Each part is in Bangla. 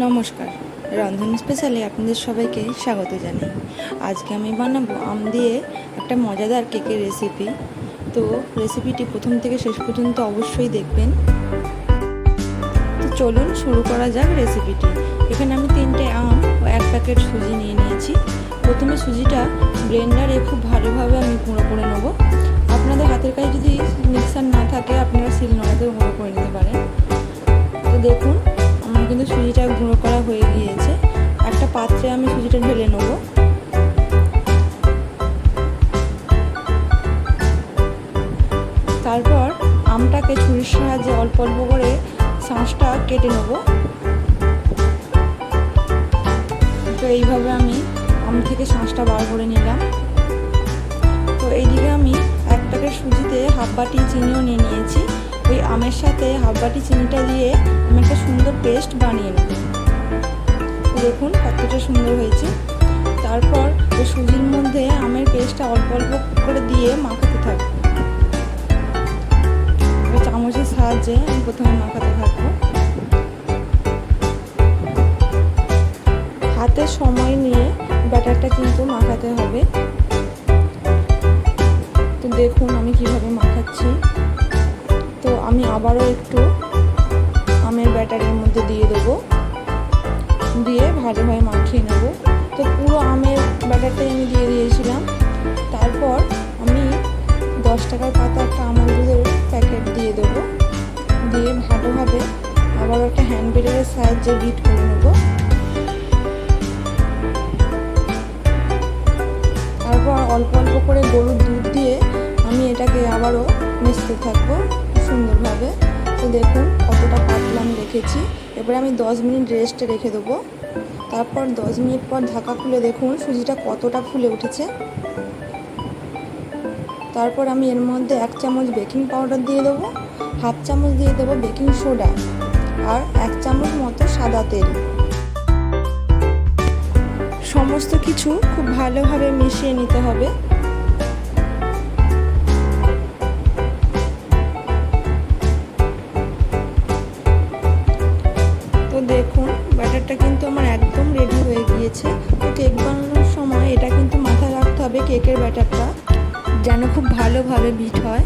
নমস্কার। রন্ধন স্পেশালে আপনাদের সবাইকে স্বাগত জানাই। আজকে আমি বানাবো আম দিয়ে একটা মজাদার কেকের রেসিপি তো রেসিপিটি প্রথম থেকে শেষ পর্যন্ত অবশ্যই দেখবেন। তো চলুন শুরু করা যাক রেসিপিটি এখানে আমি তিনটে আম ও এক প্যাকেট সুজি নিয়ে নিয়েছি। প্রথমে সুজিটা ব্লেন্ডারে খুব ভালোভাবে আমি গুঁড়ো করে নেব। আপনাদের হাতের কাছে যদি মিক্সার না থাকে, আপনারা শিল অল্প অল্প করে শাঁসটা কেটে নেব। তো এইভাবে আমি আম থেকে শাঁসটা বার করে নিলাম। তো এইদিকে আমি এক প্যাকেট সুজিতে হাফ বাটি চিনিও নিয়ে নিয়েছি। ওই আমের সাথে হাফ বাটি চিনিটা দিয়ে আমি একটা সুন্দর পেস্ট বানিয়ে নেব। দেখুন কতটা সুন্দর হয়েছে। তারপর ওই সুজির মধ্যে আমের পেস্টটা অল্প অল্প করে দিয়ে মাখাতে থাকব। সাহায্যে আমি প্রথমে মাখাতে থাকব হাতে সময় নিয়ে ব্যাটারটা কিন্তু মাখাতে হবে। তো দেখুন আমি কীভাবে মাখাচ্ছি। তো আমি আবারও একটু আমের ব্যাটারের মধ্যে দিয়ে দেবো। দিয়ে ভালোভাবে মাখিয়ে নেব। তো পুরো আমের ব্যাটারটাই আমি দিয়ে দিয়েছিলাম হ্যান্ড ব্লেডের সাহায্যে বিট করে নেব। তারপর অল্প অল্প করে গরুর দুধ দিয়ে আমি এটাকে আবারও মিশতে থাকব সুন্দরভাবে। তো দেখুন কতটা পাতলা রেখেছি এবারে আমি দশ মিনিট রেস্টে রেখে দেবো। তারপর দশ মিনিট পর ঢাকা খুলে দেখুন সুজিটা কতটা ফুলে উঠেছে। তারপর আমি এর মধ্যে এক চামচ বেকিং পাউডার দিয়ে দেবো, হাফ চামচ দিয়ে দেবো বেকিং সোডা আর এক চামচ মতো সাদা তেল। সমস্ত কিছু খুব ভালোভাবে মিশিয়ে নিতে হবে। তো দেখুন ব্যাটারটা কিন্তু আমার একদম রেডি হয়ে গিয়েছে। তো কেক বানানোর সময় এটা কিন্তু মাথায় রাখতে হবে কেকের ব্যাটারটা যেন খুব ভালোভাবে বিট হয়।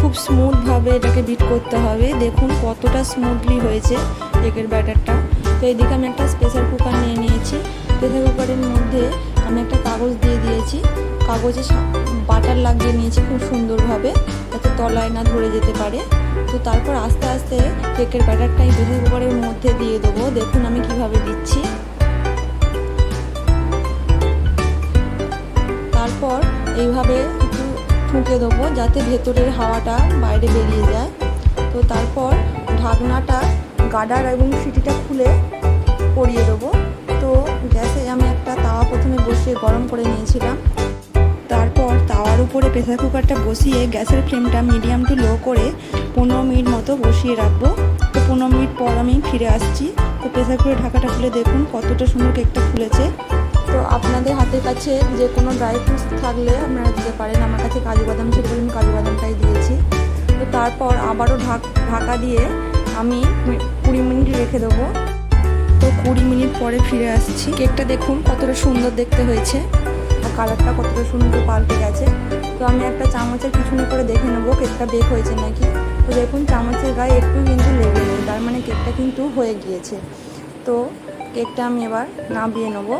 খুব স্মুথভাবে এটাকে বিট করতে হবে। দেখুন কতটা স্মুথলি হয়েছে কেকের ব্যাটারটা তো এদিকে আমি একটা প্রেসার কুকার নিয়ে নিয়েছি। প্রেসার কুকারের মধ্যে আমি একটা কাগজ দিয়ে দিয়েছি। কাগজে বাটার লাগিয়ে নিয়েছি খুব সুন্দরভাবে যাতে তলায় না ধরে যেতে পারে। তো তারপর আস্তে আস্তে কেকের ব্যাটারটা এই প্রেসার কুকারের মধ্যে দিয়ে দেবো। দেখুন আমি কীভাবে দিচ্ছি। ঠুকে দেবো যাতে ভেতরের হাওয়াটা বাইরে বেরিয়ে যায়। তো তারপর ঢাকনাটা, গাডার এবং সিটিটা খুলে পরিয়ে দেবো। তো গ্যাসে আমি একটা তাওয়া প্রথমে বসিয়ে গরম করে নিয়েছিলাম। তারপর তাওয়ার উপরে প্রেসার কুকারটা বসিয়ে গ্যাসের ফ্লেমটা মিডিয়াম টু লো করে পনেরো মিনিট মতো বসিয়ে রাখব। তো পনেরো মিনিট পর আমি ফিরে আসছি। তো প্রেসার কুকারের ঢাকাটা খুলে দেখুন কতটা সুন্দর কেকটা ফুলেছে। তো আপনাদের হাতের কাছে যে কোনো ড্রাই ফ্রুটস থাকলে আপনারা দিতে পারেন। আমার কাছে কাজু বাদাম ছিল আমি কাজু বাদামটাই দিয়েছি। তো তারপর আবারও ঢাক ঢাকা দিয়ে আমি কুড়ি মিনিট রেখে দেবো। তো কুড়ি মিনিট পরে ফিরে আসছি। কেকটা দেখুন কতটা সুন্দর দেখতে হয়েছে আর কালারটা কতটা সুন্দর পাল্টে গেছে। তো আমি একটা চামচের পিছনে করে দেখে নেব কেকটা বেক হয়েছে নাকি। তো দেখুন চামচের গায়ে একটু কিন্তু লেগে নেই, তার মানে কেকটা কিন্তু হয়ে গিয়েছে। তো কেকটা আমি এবার নামিয়ে নেব।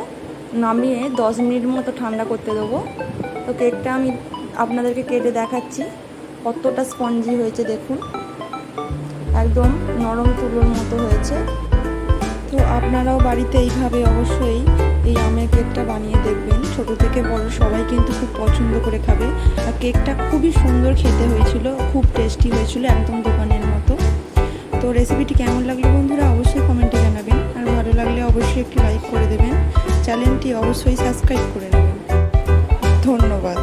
নামিয়ে দশ মিনিট মতো ঠান্ডা করতে দেবো। তো কেকটা আমি আপনাদেরকে কেটে দেখাচ্ছি, কতটা স্পঞ্জি হয়েছে দেখুন। একদম নরম তুলোর মতো হয়েছে। তো আপনারাও বাড়িতে এইভাবে অবশ্যই এই আমের কেকটা বানিয়ে দেখবেন। ছোট থেকে বড় সবাই কিন্তু খুব পছন্দ করে খাবে। আর কেকটা খুবই সুন্দর খেতে হয়েছিল, খুব টেস্টি হয়েছিল একদম দোকানের মতো। তো রেসিপিটি কেমন লাগল বন্ধুরা অবশ্যই কমেন্টে জানাবেন। আর ভালো লাগলে অবশ্যই একটি লাইক করে দেবেন। চ্যানেলটি অবশ্যই সাবস্ক্রাইব করে নেবেন। ধন্যবাদ।